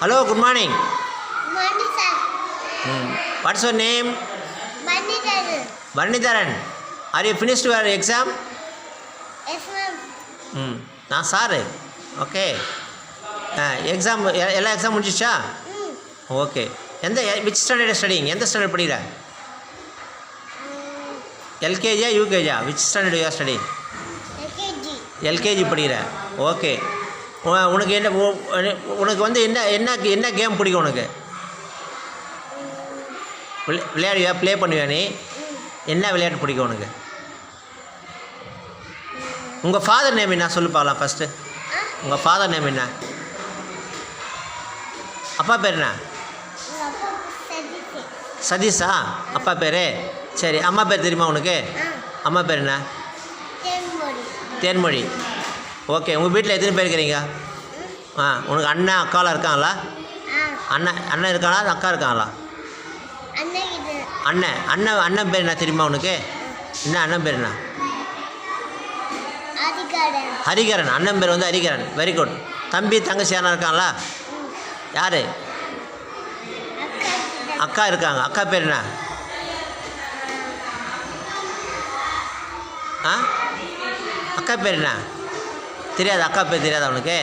Hello good morning. What's your name. Bharanidharan are you finished your exam. ம் நான் சாரு okay exam எல்லா exam முடிஞ்சிச்சா. ஓகே எந்த விச் ஸ்டாண்டர்ட் ஸ்டடிங் எந்த ஸ்டாண்டர்ட் படிக்கிற? எல்கேஜியா யூகேஜியா which standard you are study LKG. LKG படிக்கிற. ஓகே உனக்கு என்ன உனக்கு வந்து என்ன என்ன என்ன கேம் பிடிக்கும் உனக்கு? விளை- விளையாடுவியா? ப்ளே பண்ணுவியா நீ. என்ன விளையாட்டு பிடிக்கும் உனக்கு? உங்கள் ஃபாதர் நேம் என்ன? சொல்லு பார்க்கலாம் ஃபஸ்ட்டு உங்கள் ஃபாதர் நேம் என்ன? அப்பா பேர் என்ன. சதீஷா. அப்பா பேர்? சரி அம்மா பேர் தெரியுமா உனக்கு? அம்மா பேர் என்ன? தேன்மொழி. ஓகே உங்கள் வீட்டில் எத்தனை பேர் இருக்கிறீங்க. ஆ உனக்கு அண்ணன் அக்காலாம் இருக்காங்களா? அண்ணன் அண்ணன் இருக்காங்களா அக்கா இருக்காங்களா. அண்ணன் அண்ணன் அண்ணன் பேர் என்ன தெரியுமா உனக்கு? என்ன அண்ணன் பேர் என்ன. ஹரிகரன். அண்ணன் பேர் வந்து ஹரிகரன். வெரி குட் தம்பி தங்கச்சி யாரா இருக்காங்களா. யார். அக்கா இருக்காங்க. அக்கா பேர் என்ன? ஆ? அக்கா பேர் என்ன? தெரியாது அக்கா பேர் தெரியாதா உனக்கு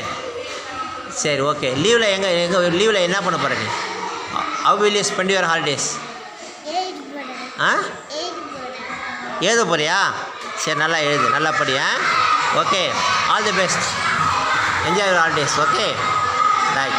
சரி ஓகே. லீவில் எங்கே எங்கள் லீவில் என்ன பண்ண போகிற நீ? How will you spend your holidays ஆ? எழுத போறியா? சரி நல்லா எழுது நல்லா படியா okay all the best enjoy your holidays okay bye